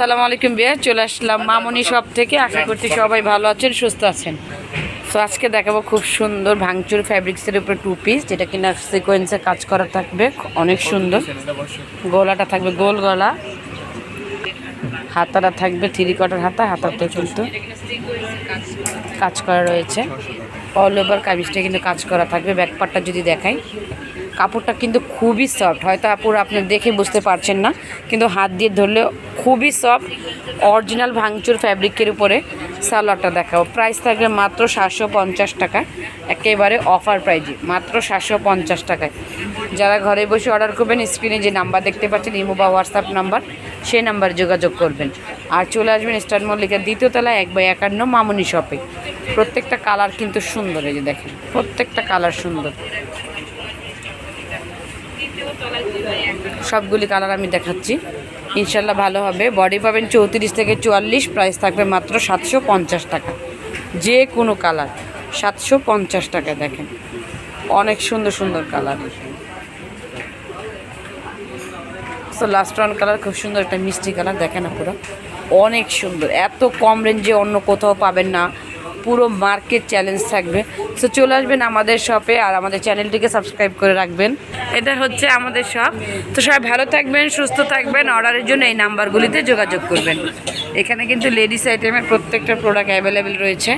সালাম আলাইকুম বিয়া চলে আসলাম মামনি সব থেকে। আশা করছি সবাই ভালো আছেন, সুস্থ আছেন। তো আজকে দেখাবো খুব সুন্দর ভাঙচুর ফ্যাব্রিক্সের উপরে টু পিস যেটা কিনা সিকোয়েন্সে কাজ করা থাকবে, অনেক সুন্দর। গলাটা থাকবে গোল গলা। হাতাটা থাকবে থ্রি কটার হাতা হাতাতে কিন্তু কাজ করা রয়েছে। অল ওভার কামিজটা কিন্তু কাজ করা থাকবে ব্যাকপারটা যদি দেখাই। কাপড়টা কিন্তু খুবই সফট হয়তো আপুর আপনি দেখে বুঝতে পারছেন না, কিন্তু হাত দিয়ে ধরলে খুবই সফট অরিজিনাল ভাঙচুর ফ্যাব্রিকের উপরে সালোয়ারটা দেখাবো প্রাইস থাকবে মাত্র সাতশো পঞ্চাশ টাকা। একেবারে অফার প্রাইজে মাত্র সাতশো পঞ্চাশ টাকায়। যারা ঘরে বসে অর্ডার করবেন স্ক্রিনে যে নাম্বার দেখতে পাচ্ছেন, ইমো বা হোয়াটসঅ্যাপ নাম্বার সেই নাম্বারে যোগাযোগ করবেন। আর চলে আসবেন স্টার মল্লিকের দ্বিতীয় তলায়, এক বাই একান্ন মামুনি শপে প্রত্যেকটা কালার কিন্তু সুন্দর এই যে দেখেন, প্রত্যেকটা কালার সুন্দর। সবগুলি কালার আমি দেখাচ্ছি। ইনশাল্লাহ ভালো হবে। বডি পাবেন চৌত্রিশ থেকে চুয়াল্লিশ, প্রাইস থাকবে মাত্র সাতশো পঞ্চাশ টাকা। যে কোনো কালার, সাতশো পঞ্চাশ টাকা দেখেন। অনেক সুন্দর সুন্দর কালার। তো লাস্ট ওয়ান কালার খুব সুন্দর একটা মিষ্টি কালার দেখেন না পুরো অনেক সুন্দর। এত কম রেঞ্জে অন্য কোথাও পাবেন না। পুরো মার্কেট চ্যালেঞ্জ থাকবে। সো চলে আসবেন আমাদের শপে আর আমাদের চ্যানেলটিকে সাবস্ক্রাইব করে রাখবেন। এটা হচ্ছে আমাদের শপ তো সবাই ভালো থাকবেন, সুস্থ থাকবেন। অর্ডারের জন্য এই নাম্বারগুলিতে যোগাযোগ করবেন। এখানে কিন্তু লেডিস আইটেমের প্রত্যেকটা প্রোডাক্ট অ্যাভেলেবেল রয়েছে।